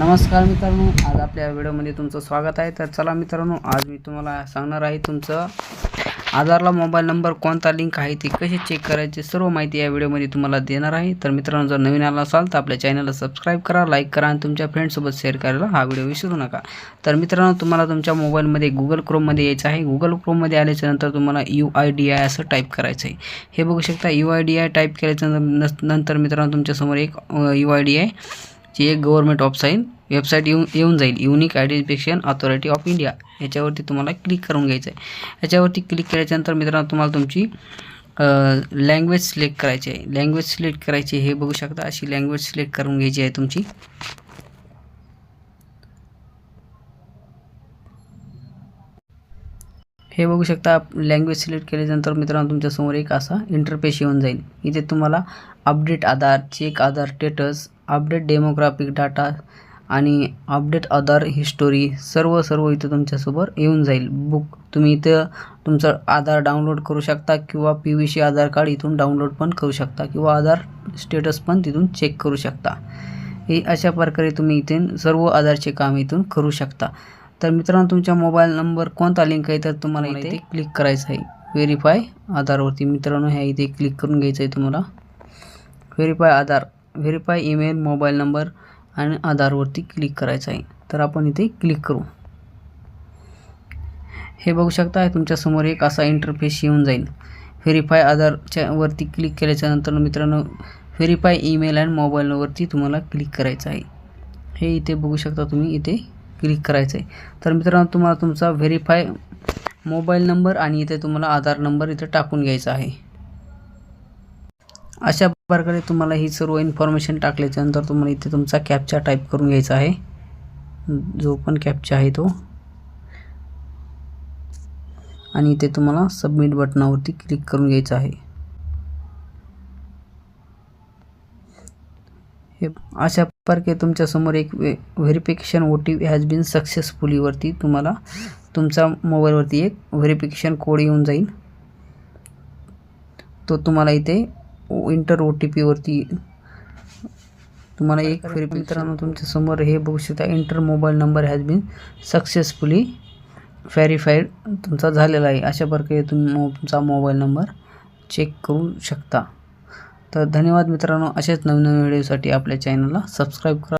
नमस्कार मित्रांनो आज आपल्या व्हिडिओमध्ये तुमचं स्वागत आहे. तर चला मित्रांनो आज मी तुम्हाला सांगणार आहे तुमचं आधारला मोबाईल नंबर कोणता लिंक आहे ते कसे चेक करायचे सर्व माहिती या व्हिडिओमध्ये तुम्हाला देणार आहे. तर मित्रांनो जर नवीन आला असाल तर आपल्या चॅनलला सबस्क्राईब करा लाईक करा आणि तुमच्या फ्रेंडसोबत शेअर करायला हा व्हिडिओ विसरू नका. तर मित्रांनो तुम्हाला तुमच्या मोबाईलमध्ये गुगल क्रोममध्ये यायचं आहे. गुगल क्रोममध्ये आल्याच्यानंतर तुम्हाला यू आय डी आय असं टाईप करायचं आहे. हे बघू शकता यू आय डी आय टाईप केल्याच्यानंतर नंतर मित्रांनो तुमच्यासमोर एक यू आय डी आय ची एक गव्हर्नमेंट ऑफसाईन वेबसाईट येऊन येऊन जाईल. Unique identification authority of India याच्यावरती तुम्हाला क्लिक करून घ्यायचं आहे याच्यावरती क्लिक केल्याच्यानंतर मित्रांनो तुम्हाला तुमची लँग्वेज सिलेक्ट करायची आहे लँग्वेज सिलेक्ट करायची हे बघू शकता. अशी लँग्वेज सिलेक्ट करून घ्यायची आहे तुमची. हे बघू शकता लँग्वेज सिलेक्ट केल्यानंतर मित्रांनो तुमच्यासमोर एक असा इंटरपेश येऊन जाईल. इथे तुम्हाला update Aadhaar check Aadhaar status update demographic data आणि अपडेट आधार हिस्टोरी सर्व सर्व इथं तुमच्यासोबत येऊन जाईल. बुक तुम्ही इथं तुमचं आधार डाउनलोड करू शकता किंवा P V C Aadhaar card इथून डाउनलोड पण करू शकता किंवा आधार स्टेटस पण तिथून चेक करू शकता. हे अशा प्रकारे तुम्ही इथे सर्व आधारचे काम इथून करू शकता. तर मित्रांनो तुमच्या मोबाईल नंबर कोणता लिंक आहे तर तुम्हाला इथे क्लिक करायचं आहे. व्हेरीफाय आधारवरती मित्रांनो ह्या इथे क्लिक करून घ्यायचं आहे तुम्हाला. Verify Aadhaar verify email mobile number आणि आधारवरती क्लिक करायचं आहे. तर आपण इथे क्लिक करू. हे बघू शकता तुमच्यासमोर एक असा इंटरफेस येऊन जाईल. व्हेरीफाय आधारच्या वरती क्लिक केल्याच्यानंतर मित्रांनो व्हेरीफाय ईमेल अँड मोबाईलवरती तुम्हाला क्लिक करायचं आहे. हे इथे बघू शकता तुम्ही इथे क्लिक करायचं आहे तर मित्रांनो तुम्हाला तुमचा व्हेरीफाय मोबाईल नंबर आणि इथे तुम्हाला आधार नंबर इथे टाकून घ्यायचा आहे. अशा प्रकारे तुम्हाला ही सर्व इन्फॉर्मेशन टाकल्याच्यानंतर तुम्हाला इथे तुमचा कॅपचा टाईप करून घ्यायचा आहे. जो पण कॅपचा आहे तो. आणि इथे तुम्हाला सबमिट बटनावरती क्लिक करून घ्यायचं आहे. हे अशा प्रकारे तुमच्यासमोर एक वे verification O T has been सक्सेसफुलीवरती तुम्हाला तुमचा मोबाईलवरती एक व्हेरिफिकेशन कोड येऊन जाईल. तो तुम्हाला इथे इंटर ओ टी पीवरती तुम्हाला एक व्हेरिफिकेशन मित्रांनो तुमच्यासमोर हे बघू शकता enter mobile number has been successfully verified तुमचा झालेला आहे. अशा प्रकारे तुम्ही तुमचा मोबाईल नंबर चेक करू शकता. तर धन्यवाद मित्रांनो असेच नवीन नवीन व्हिडिओसाठी आपल्या चॅनलला सबस्क्राईब करा.